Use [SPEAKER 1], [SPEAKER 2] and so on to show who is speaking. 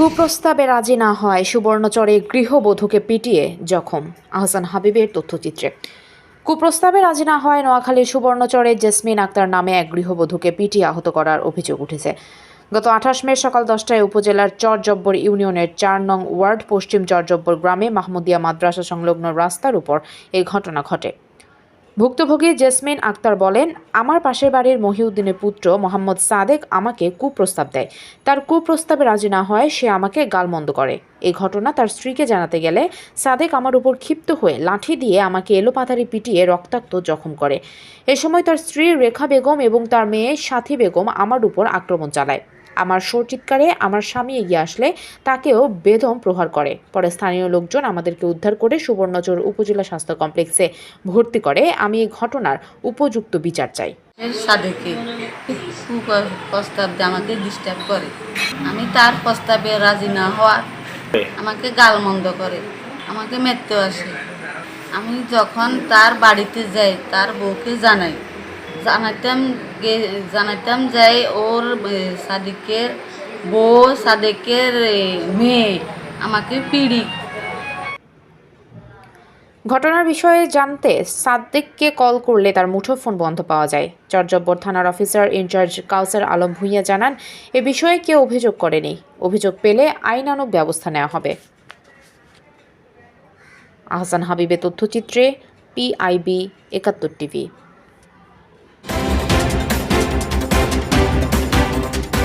[SPEAKER 1] কুপ্রস্তাবে রাজি না হয় সুবর্ণচরে গৃহবধূকে পিটিয়ে জখম। আহসান হাবিবের তথ্যচিত্রে। কুপ্রস্তাবে রাজি না হয় নোয়াখালীর সুবর্ণচরে জেসমিন আক্তার নামে এক গৃহবধূকে পিটিয়ে আহত করার অভিযোগ উঠেছে। গত আঠাশ মে সকাল দশটায় উপজেলার চরজব্বর ইউনিয়নের চার নং ওয়ার্ড পশ্চিম চরজব্বর গ্রামে মাহমুদিয়া মাদ্রাসা সংলগ্ন রাস্তার উপর এই ঘটনা ঘটে। ভুক্তভোগী জেসমিন আক্তার বলেন, আমার পাশের বাড়ির মহিউদ্দিনের পুত্র মোহাম্মদ সাদেক আমাকে কুপ্রস্তাব দেয়। তার কুপ্রস্তাবে রাজি না হয়, সে আমাকে গালমন্দ করে। এই ঘটনা তার স্ত্রীকে জানাতে গেলে সাদেক আমার উপর ক্ষিপ্ত হয়ে লাঠি দিয়ে আমাকে এলোপাথারি পিটিয়ে রক্তাক্ত জখম করে। এ সময় তার স্ত্রী রেখা বেগম এবং তার মেয়ে সাথী বেগম আমার উপর আক্রমণ চালায়। আমার সোর চিৎকারে আমার স্বামী এগিয়ে আসলে তাকেও বেদম প্রহার করে। পরে স্থানীয় লোকজন আমাদেরকে উদ্ধার করে সুবর্ণচর উপজেলা স্বাস্থ্য কমপ্লেক্সে ভর্তি করে আমি এই ঘটনার উপযুক্ত বিচার চাই।
[SPEAKER 2] সাদেকে প্রস্তাব আমাকে ডিস্টার্ব করে। আমি তার প্রস্তাবে রাজি না হওয়ার আমাকে গালমন্দ করে, আমাকে মেরতেও আসে। আমি যখন তার বাড়িতে যাই, তার বউকে জানাই জানাইতাম জানাইতাম যাই ওর সাদিকের বউ, সাদেকের মেয়ে আমাকে পিড়ি
[SPEAKER 1] ঘটনার বিষয়ে জানতে সাদ্দিককে কল করলে তার মুঠোফোন বন্ধ পাওয়া যায়। চরজব্বর থানার officer in charge Kawsar Alam Bhuiyan জানান, এ বিষয়ে কেউ অভিযোগ করেনি। অভিযোগ পেলে আইনানুগ ব্যবস্থা নেওয়া হবে। আহসান হাবিবের তথ্যচিত্রে, পিআইবি একাত্তর টিভি।